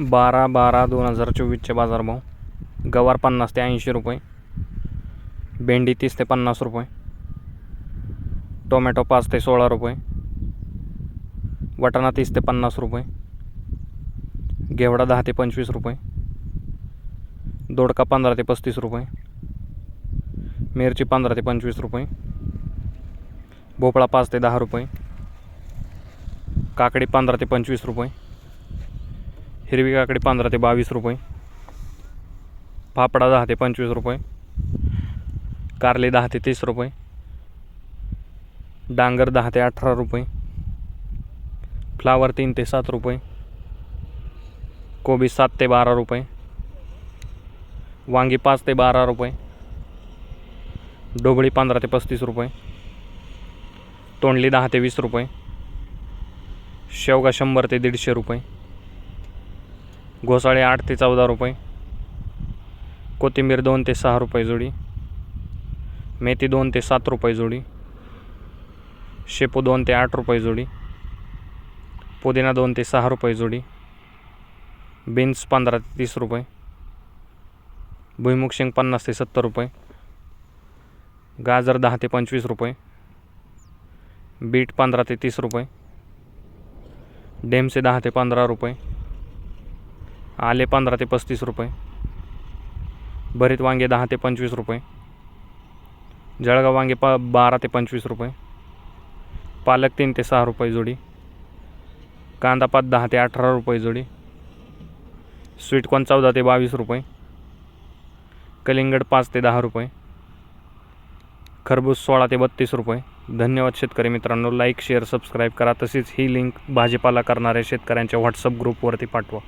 बारा बारा दोन हजार चोवीसचे बाजारभाव. गवार पन्नास ते ऐंशी रुपये. भेंडी तीस ते पन्नास रुपये. टोमॅटो पाच ते सोळा रुपये. वटाणा तीस ते पन्नास रुपये. घेवडा दहा ते पंचवीस रुपये. दोडका पंधरा ते पस्तीस रुपये. मिरची पंधरा ते पंचवीस रुपये. भोपळा पाच ते दहा रुपये. काकडी पंधरा ते पंचवीस रुपये. हिरवी काकडी पंधरा ते बावीस रुपये. फापडा दहा ते पंचवीस रुपये. कारले दहा ते तीस रुपये. डांगर दहा ते अठरा रुपये. फ्लावर तीन ते सात रुपये. कोबी सात ते बारा रुपये. वांगी पाच ते बारा रुपये. डोबळी पंधरा ते पस्तीस रुपये. तोंडली दहा ते वीस रुपये. शेवगा शंभर ते दीडशे रुपये. घोसाळे आठ ते चौदा रुपये. कोथिंबीर दोन ते सहा रुपये जोडी. मेथी दोन ते सात रुपये जोडी. शेपू दोन ते आठ रुपये जोडी. पुदिना दोन ते सहा रुपये जोडी. बीन्स पंधरा ते तीस रुपये. भुईमुग शेंग पन्नास ते सत्तर रुपये. गाजर दहा ते पंचवीस रुपये. बीट पंधरा ते तीस रुपये. डेमसे दहा ते पंधरा रुपये. आले पंधरा ते पस्तीस रुपये. भरीत वांगे दहा ते पंचवीस रुपये. जळगाव वांगे प बारा ते पंचवीस रुपये. पालक तीन ते सहा रुपये जोडी. कांदा पात दहा ते अठरा रुपये जोडी. स्वीटकॉर्न चौदा ते बावीस रुपये. कलिंगड पाच ते दहा रुपये. खरबूज सोळा ते बत्तीस रुपये. धन्यवाद शेतकरी मित्रांनो लाईक शेअर सबस्क्राईब करा. तसेच ही लिंक भाजीपाला करणाऱ्या शेतकऱ्यांच्या व्हॉट्सअप ग्रुपवरती पाठवा.